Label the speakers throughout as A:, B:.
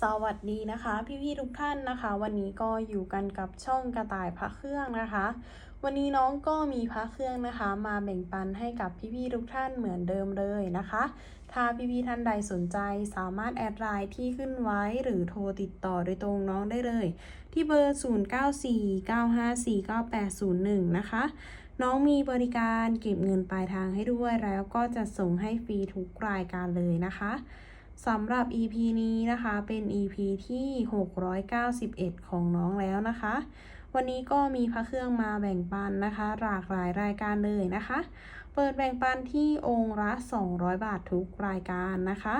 A: สวัสดีนะคะ พี่ๆทุกท่านนะคะ วันนี้ก็อยู่กันกับช่องกระต่ายพระเครื่องนะคะ วันนี้น้องก็มีพระเครื่องนะคะ มาแบ่งปันให้กับพี่ๆทุกท่านเหมือนเดิมเลยนะคะ ถ้าพี่ๆท่านใดสนใจสามารถแอดไลน์ที่ขึ้นไว้หรือโทรติดต่อโดยตรงน้องได้เลย ที่เบอร์ 0949549801 นะคะ น้องมีบริการเก็บเงินปลายทางให้ด้วยแล้วก็จะส่งให้ฟรีทุกรายการเลยนะคะ สำหรับ EP นี้นะคะ เป็น EP ที่ 691 ของน้องแล้วนะคะ วันนี้ก็มีพระเครื่องมาแบ่งปันนะคะ หลากหลายรายการเลยนะคะ เปิดแบ่งปันที่องค์ละ 200 บาททุกรายการนะคะ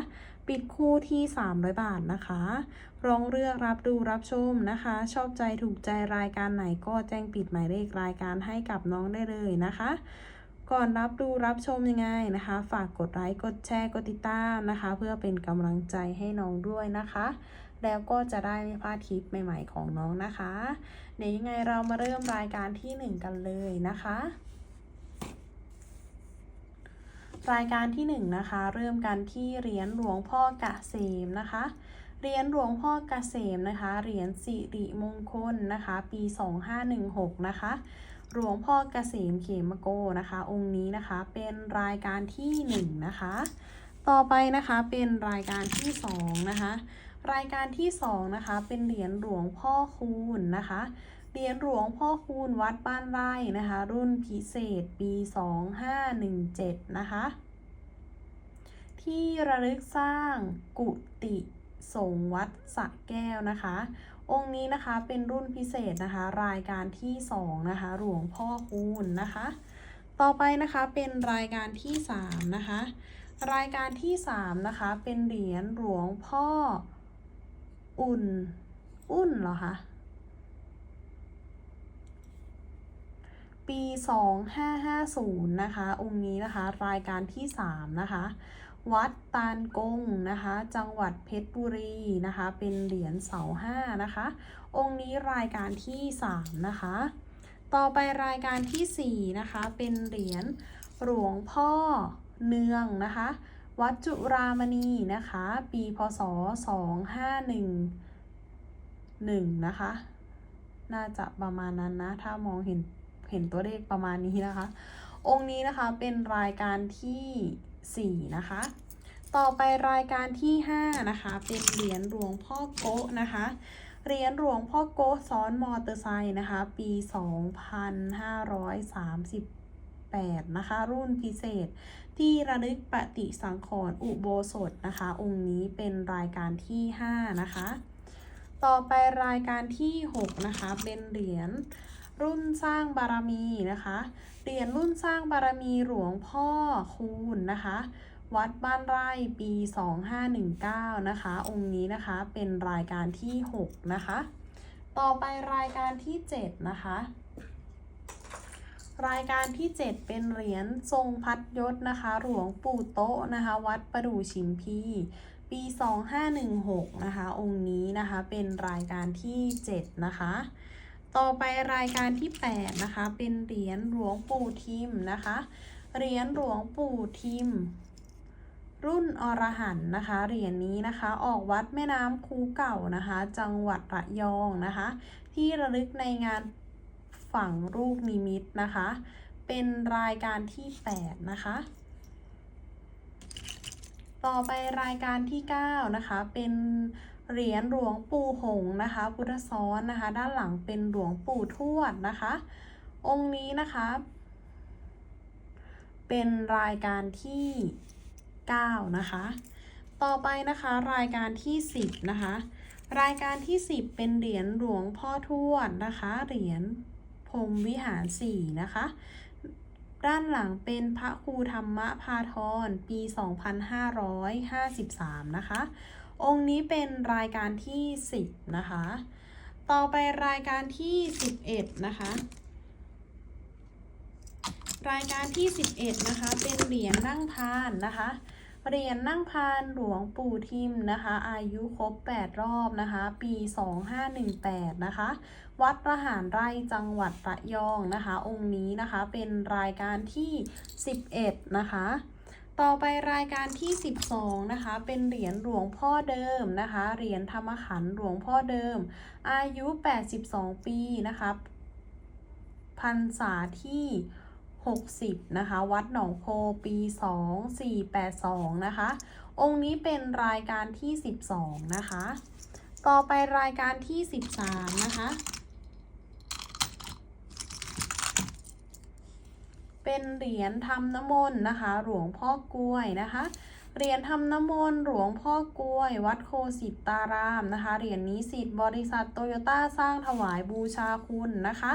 A: ปิดคู่ที่ 300 บาทนะคะลองเลือกรับดูรับชมนะคะ ชอบใจถูกใจรายการไหนก็แจ้งปิดหมายเลขรายการให้กับน้องได้เลยนะคะ ก่อนรับดูรับชมยังไงนะคะ ฝากกดไลค์กดแชร์กดติดตามนะคะ เพื่อเป็นกำลังใจให้น้องด้วยนะคะ แล้วก็จะได้ไม่พลาดคลิปใหม่ๆของน้องนะคะเดี๋ยวยังไงเรามาเริ่มรายการที่ 1 กันเลยนะคะ รายการที่ 1 นะคะ เริ่มกันที่เหรียญหลวงพ่อกะเสมนะคะเหรียญหลวงพ่อกเกษมนะคะ เหรียญสิริมงคลนะคะ ปี 2516 นะคะ หลวงพ่อเกษมเขมโกนะคะ องค์นี้นะคะเป็นรายการที่ 1 นะคะ ต่อไปนะคะเป็นรายการที่ 2 นะคะ รายการที่ 2 นะคะ เป็นเหรียญหลวงพ่อคูณนะคะเหรียญหลวงพ่อคูณวัดบ้านไร่นะคะ รุ่นพิเศษปี 2517 นะคะ ที่ระลึกสร้างกุฏิสงฆ์วัดสะแก้วนะคะ องค์นี้นะคะเป็นรุ่นพิเศษนะคะ รายการที่2นะคะหลวงพ่อคูณนะคะ ต่อไปนะคะเป็นรายการที่3นะคะรายการที่3นะคะเป็นเหรียญหลวงพ่ออุ่นอุ่นเหรอคะปี 2550 นะคะ องค์นี้นะคะ รายการที่ 3 นะคะ วัดตาลกงนะคะ จังหวัดเพชรบุรีนะคะ เป็นเหรียญเสาห้านะคะ องค์นี้รายการที่3นะคะ ต่อไปรายการที่4นะคะ เป็นเหรียญหลวงพ่อเนืองนะคะ วัดจุรามณีนะคะ ปีพศ2511นะคะ น่าจะประมาณนั้นนะ ถ้ามองเห็นเห็นตัวเลขประมาณนี้นะคะ องค์นี้นะคะเป็นรายการที่ 4 นะคะ ต่อไปรายการที่ 5 นะคะ เป็นเหรียญหลวงพ่อโกะนะคะ เหรียญหลวงพ่อโกะซ้อนมอเตอร์ไซค์นะคะ ปี 2538 นะคะ รุ่นพิเศษ ที่ระลึกปฏิสังขรณ์อุโบสถนะคะ องค์นี้เป็นรายการที่ 5 นะคะ ต่อไปรายการที่ 6 นะคะ เป็นเหรียญ รุ่นสร้างบารมีนะคะ เหรียญรุ่นสร้างบารมีหลวงพ่อคูณนะคะ วัดบ้านไร่ปี 2519 นะคะ องค์นี้นะคะเป็นรายการที่ 6 นะคะ ต่อไปรายการที่ 7 นะคะรายการที่ 7 เป็นเหรียญทรงพัดยศนะคะ หลวงปู่โต๊ะนะคะ วัดประดู่ชิมพี ปี 2516 นะคะ องค์นี้นะคะ เป็นรายการที่ 7 นะคะ ต่อไปรายการที่ 8 นะคะ เป็นเหรียญหลวงปู่ทิมนะคะ เหรียญหลวงปู่ทิม รุ่นอรหันต์นะคะ เหรียญนี้นะคะ ออกวัดแม่น้ำคูเก่านะคะ จังหวัดระยองนะคะ ที่ระลึกในงานฝังลูกนิมิตนะคะ เป็นรายการที่ 8 นะคะ ต่อไปรายการที่ 9 นะคะ เป็น เหรียญหลวงปู่หงนะคะพุทธซ้อนนะคะ ด้านหลังเป็นหลวงปู่ทวดนะคะ องค์นี้นะคะ เป็นรายการที่ 9 นะคะ ต่อไปนะคะรายการที่ 10 นะคะ รายการที่ 10 เป็นเหรียญหลวงพ่อทวดนะคะ เหรียญพรมวิหาร4นะคะ ด้านหลังเป็นพระครูธรรมพาทรปี 2553 นะคะ องค์นี้เป็นรายการที่ 10 นะคะ ต่อไปรายการที่ 11 นะคะ รายการที่ 11 นะคะ เป็นเหรียญนั่งพานนะคะ เหรียญนั่งพานหลวงปู่ทิมนะคะ อายุครบ 8 รอบนะคะ ปี 2518 นะคะ วัดประหารไร่จังหวัดระยองนะคะ องค์นี้นะคะ เป็นรายการที่ 11 นะคะ ต่อไปรายการที่ 12 นะคะ เป็นเหรียญหลวงพ่อเดิมนะคะ เหรียญธรรมขันหลวงพ่อเดิม อายุ 82 ปีนะคะพรรษาที่ 60 นะคะ วัดหนองโพปี 2482 นะคะ องค์นี้เป็นรายการที่ 12 นะคะ ต่อไปรายการที่ 13 นะคะ เป็นเหรียญทำน้ำมนต์นะคะ หลวงพ่อกล้วยนะคะ เหรียญทำน้ำมนต์หลวงพ่อกล้วย วัดโคสิตารามนะคะ เหรียญนี้สิทธิ์บริษัทโตโยต้าสร้างถวายบูชาคุณนะคะ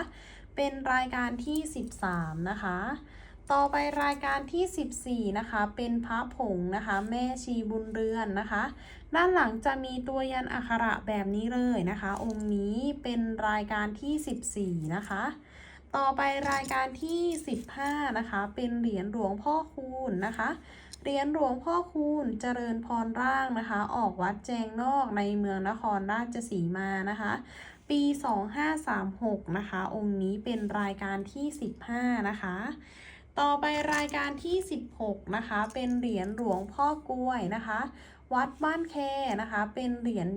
A: เป็นรายการที่ 13 นะคะต่อไปรายการที่ 14 นะคะ เป็นพระผงนะคะ แม่ชีบุญเรือนนะคะ ด้านหลังจะมีตัวยันอักขระแบบนี้เลยนะคะ องค์นี้เป็นรายการที่ 14 นะคะ ต่อไปรายการที่ 15 นะคะ เป็นเหรียญหลวงพ่อคูณนะคะ เหรียญหลวงพ่อคูณเจริญพรร่างนะคะ ออกวัดแจงนอกในเมืองนครราชสีมานะคะ ปี 2536 นะคะ องค์นี้เป็นรายการที่ 15 นะคะ ต่อไปรายการที่ 16 นะคะ เป็นเหรียญหลวงพ่อกล้วยนะคะ วัดบ้านแคนะคะ เป็นเหรียญ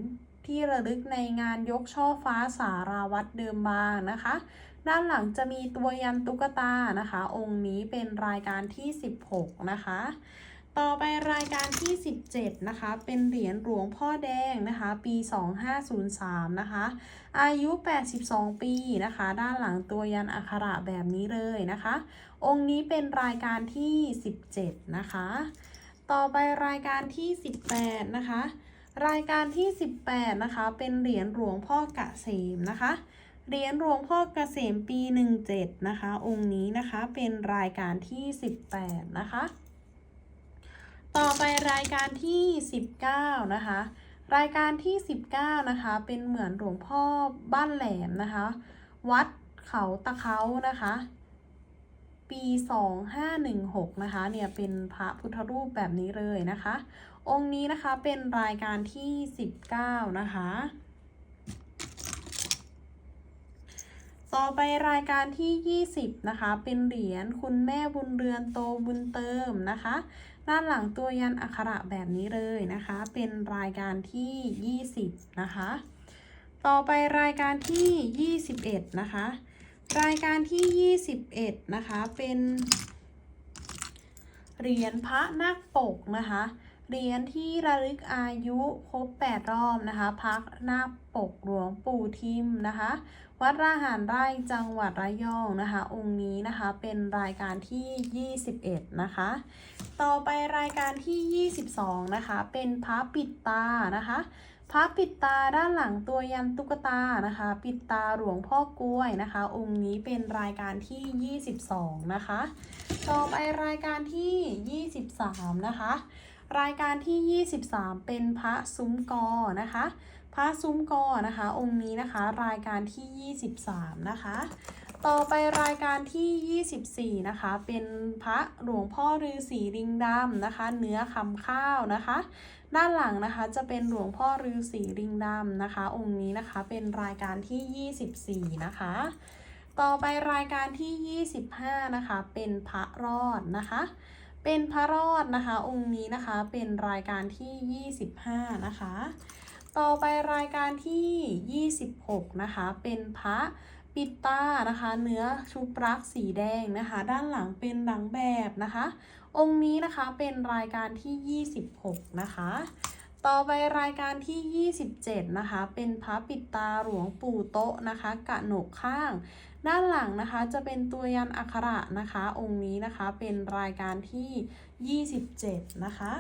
A: ที่ระลึกในงานยกช่อฟ้าสาราวัดเดิมบางนะคะ ด้านหลังจะมีตัวยันตุ๊กตานะคะ องค์นี้เป็นรายการที่ 16 นะคะ ต่อไปรายการที่ 17 นะคะ เป็นเหรียญหลวงพ่อแดงนะคะ ปี 2503 นะคะ อายุ 82 ปีนะคะ ด้านหลังตัวยันอักขระแบบนี้เลยนะคะ องค์นี้เป็นรายการที่ 17 นะคะ ต่อไปรายการที่ 18 นะคะ รายการที่ 18 นะคะ เป็นเหรียญหลวงพ่อกะเกษมนะคะ เหรียญหลวงพ่อเกษมปี 17 นะคะ องค์นี้นะคะเป็นรายการที่ 18 นะคะ ต่อไปรายการที่ 19 นะคะ รายการที่ 19 นะคะ เป็นเหมือนหลวงพ่อบ้านแหลมนะคะ วัดเขาตะเขานะคะ ปี 2516 นะคะ เนี่ยเป็นพระพุทธรูปแบบนี้เลยนะคะ องค์นี้นะคะเป็นรายการที่ 19 นะคะ ต่อไปรายการที่ 20 นะคะ เป็นเหรียญคุณแม่บุญเรือนโตบุญเติมนะคะ ด้านหลังตัวยันอักขระแบบนี้เลยนะคะ เป็นรายการที่ 20 นะคะ ต่อไปรายการที่ 21 นะคะ รายการที่ 21 นะคะ เป็นเหรียญพระนาคปกนะคะ เหรียญที่ระลึกอายุครบ8 รอบนะคะพระนาปกหลวงปู่ทิมนะคะ วัดราหารไร่จังหวัดระยองนะคะ องค์นี้นะคะเป็นรายการที่ 21 นะคะ ต่อไปรายการที่ 22 นะคะ เป็นพระปิดตานะคะพระปิดตาด้านหลังตัวยันตุ๊กตานะคะ ปิดตาหลวงพ่อกล้วยนะคะ องค์นี้เป็นรายการที่ 22 นะคะ ต่อไปรายการที่ 23 นะคะ รายการที่ 23 เป็นพระซุ้มกอนะคะ พระซุ้มกอนะคะ องค์นี้นะคะ รายการที่ 23 นะคะ ต่อไปรายการที่ 24 นะคะ เป็นพระหลวงพ่อฤาษีลิงดำนะคะ เนื้อคำข้าวนะคะ ด้านหลังนะคะจะเป็นหลวงพ่อฤาษีลิงดำนะคะ องค์นี้นะคะเป็นรายการที่ 24 นะคะต่อไปรายการที่ 25 นะคะ เป็นพระรอดนะคะ เป็นพระรอดนะคะ องค์นี้นะคะเป็นรายการที่ 25 นะคะ ต่อไปรายการที่ 26 นะคะ เป็นพระปิดตานะคะ เนื้อชุบรักสีแดงนะคะ ด้านหลังเป็นหลังแบบนะคะ องค์นี้นะคะเป็นรายการที่ 26 นะคะ ต่อไปรายการที่ 27 นะคะ เป็นพระปิดตาหลวงปู่โตะนะคะ กะโหนกข้าง ด้านหลังนะคะจะเป็นตัวยันอักขระนะคะ องค์นี้นะคะเป็นรายการที่ 27 นะคะ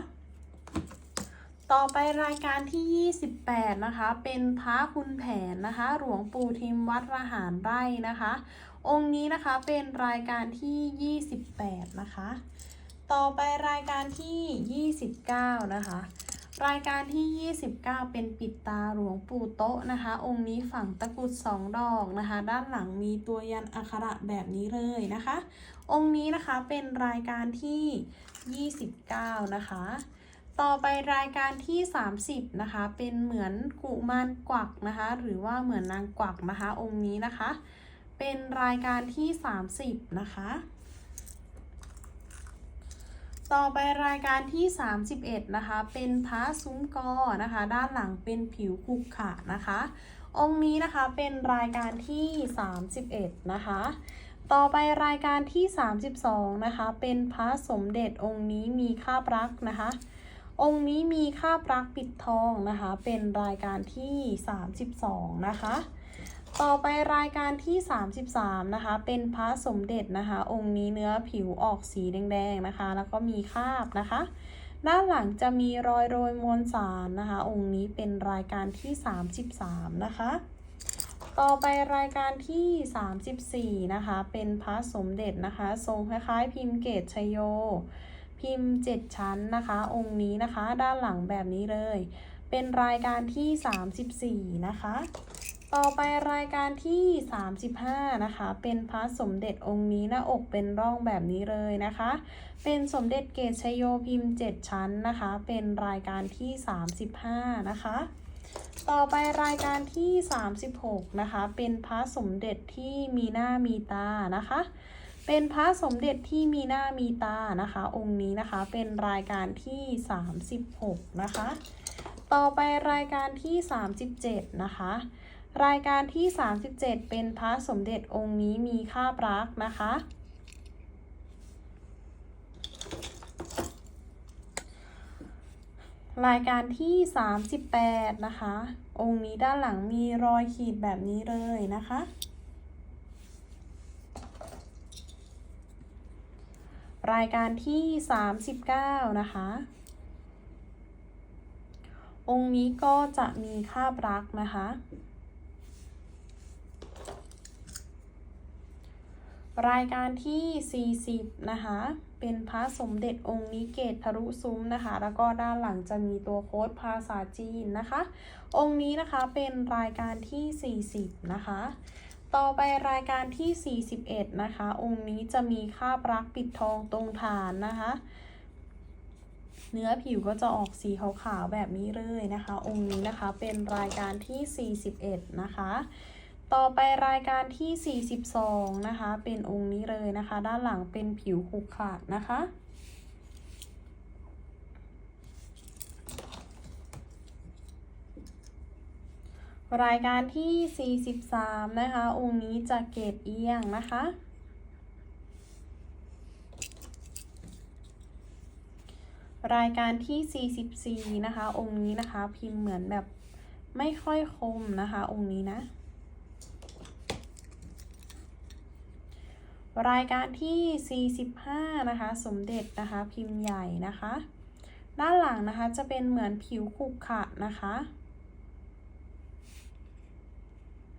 A: ต่อไปรายการที่ 28 นะคะ เป็นพระคุณแผนนะคะ หลวงปู่ทิมวัดระหารไร่นะคะ องค์นี้นะคะเป็นรายการที่ 28 นะคะ ต่อไปรายการที่ 29 นะคะ รายการที่ 29 เป็นปิดตาหลวงปู่โต๊ะนะคะ องค์นี้ฝังตะกรุดสองดอกนะคะ ด้านหลังมีตัวยันอักขระแบบนี้เลยนะคะ องค์นี้นะคะเป็นรายการที่ 29 นะคะ ต่อไปรายการที่ 30 นะคะ เป็นเหมือนกุมารกวักนะคะ หรือว่าเหมือนนางกวักนะคะ องค์นี้นะคะ เป็นรายการที่ 30 นะคะ ต่อไปรายการที่ 31 นะคะ เป็นพระซุ้มกอนะคะ ด้านหลังเป็นผิวคุกขะนะคะ องค์นี้นะคะเป็นรายการที่ 31 นะคะ ต่อไปรายการที่ 32 นะคะ เป็นพระสมเด็จองค์นี้มีค่าบรักนะคะ องค์นี้มีค่าบรักปิดทองนะคะ เป็นรายการที่ 32 นะคะ ต่อไปรายการที่ 33 นะคะ เป็นพระสมเด็จนะคะ องค์นี้เนื้อผิวออกสีแดง ๆ นะคะ แล้วก็มีคราบนะคะ ด้านหลังจะมีรอยโรยมวลสารนะคะ องค์นี้เป็นรายการที่ 33 นะคะ ต่อไปรายการที่ 34 นะคะ เป็นพระสมเด็จนะคะ ทรงคล้ายๆพิมพ์เกตชโย พิมพ์ 7 ชั้นนะคะ องค์นี้นะคะ ด้านหลังแบบนี้เลย เป็นรายการที่ 34 นะคะ ต่อไปรายการที่ 35 นะคะ เป็นพระสมเด็จองค์นี้หน้าอกเป็นร่องแบบนี้เลยนะคะ เป็นสมเด็จเกตชโยพิมพ์ 7 ชั้นนะคะ เป็นรายการที่ 35 นะคะ ต่อไปรายการที่ 36 นะคะ เป็นพระสมเด็จที่มีหน้ามีตานะคะ เป็นพระสมเด็จที่มีหน้ามีตานะคะ องค์นี้นะคะ เป็นรายการที่ 36 นะคะ ต่อไปรายการที่ 37 นะคะ รายการที่ 37 เป็นพระสมเด็จองค์นี้มีค่าบรักนะคะ รายการที่ 38 นะคะ องค์นี้ด้านหลังมีรอยขีดแบบนี้เลยนะคะ รายการที่ 39 นะคะองค์นี้ก็จะมีค่าบรักนะคะ รายการที่ 40 นะคะ เป็นพระสมเด็จองค์นี้เกตทะลุซุ้มนะคะ แล้วก็ด้านหลังจะมีตัวโค้ดภาษาจีนนะคะ องค์นี้นะคะเป็นรายการที่ 40 นะคะ ต่อไปรายการที่ 41 นะคะ องค์นี้จะมีคาบรักปิดทองตรงฐานนะคะ เนื้อผิวก็จะออกสีขาวๆแบบนี้เลยนะคะ องค์นี้นะคะเป็นรายการที่ 41 นะคะ ต่อไปรายการที่ 42 นะคะ เป็นองค์นี้เลยนะคะ ด้านหลังเป็นผิวขรุขระนะคะ รายการที่ 43 นะคะ องค์นี้จะเกรดเอียงนะคะ รายการที่ 44 นะคะ องค์นี้นะคะ พิมพ์เหมือนแบบไม่ค่อยคมนะคะ องค์นี้นะ รายการที่ 45 นะคะ สมเด็จนะคะ พิมพ์ใหญ่นะคะ ด้านหลังนะคะจะเป็นเหมือนผิวขรุขระนะคะ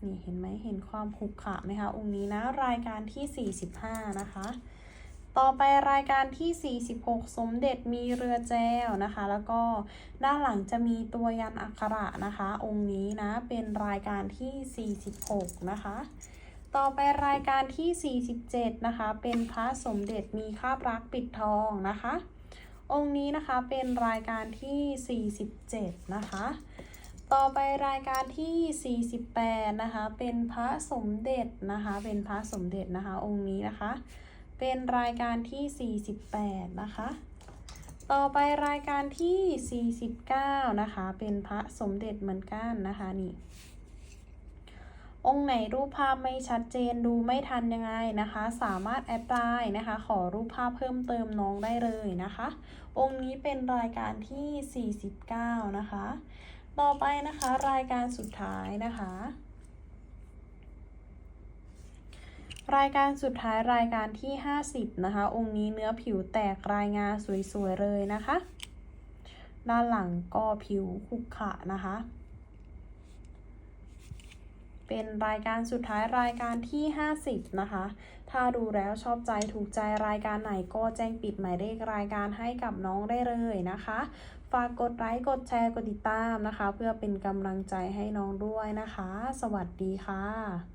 A: นี่เห็นไหมเห็นความขรุขระไหมคะ องค์นี้นะ รายการที่ 45 นะคะ ต่อไปรายการที่ 46 สมเด็จมีเรือแจวนะคะ แล้วก็ด้านหลังจะมีตัวยันอักขระนะคะ องค์นี้นะ เป็นรายการที่ 46 นะคะ ต่อไปรายการที่ 47 นะคะ เป็นพระสมเด็จมีคาบรักปิดทองนะคะ องค์นี้นะคะเป็นรายการที่ 47 นะคะ ต่อไปรายการที่ 48 นะคะ เป็นพระสมเด็จนะคะ เป็นพระสมเด็จนะคะ องค์นี้นะคะ เป็นรายการที่ 48 นะคะ ต่อไปรายการที่ 49 นะคะ เป็นพระสมเด็จเหมือนกันนะคะนี่ องค์ไหนรูปภาพไม่ชัดเจนดูไม่ทันยังไงนะคะ สามารถแอดไลน์นะคะ ขอรูปภาพเพิ่มเติมน้องได้เลยนะคะ องค์นี้เป็นรายการที่ 49 นะคะ ต่อไปนะคะรายการสุดท้ายนะคะ รายการสุดท้ายรายการที่ 50 นะคะ องค์นี้เนื้อผิวแตกรายงาสวยๆเลยนะคะ ด้านหลังก็ผิวขรุขะนะคะ เป็นรายการสุดท้ายรายการที่ 50 นะคะ ถ้าดูแล้วชอบใจถูกใจรายการไหนก็แจ้งปิดหมายเลขรายการให้กับน้องได้เลยนะคะ ฝากกดไลค์กดแชร์กดติดตามนะคะ เพื่อเป็นกำลังใจให้น้องด้วยนะคะ สวัสดีค่ะ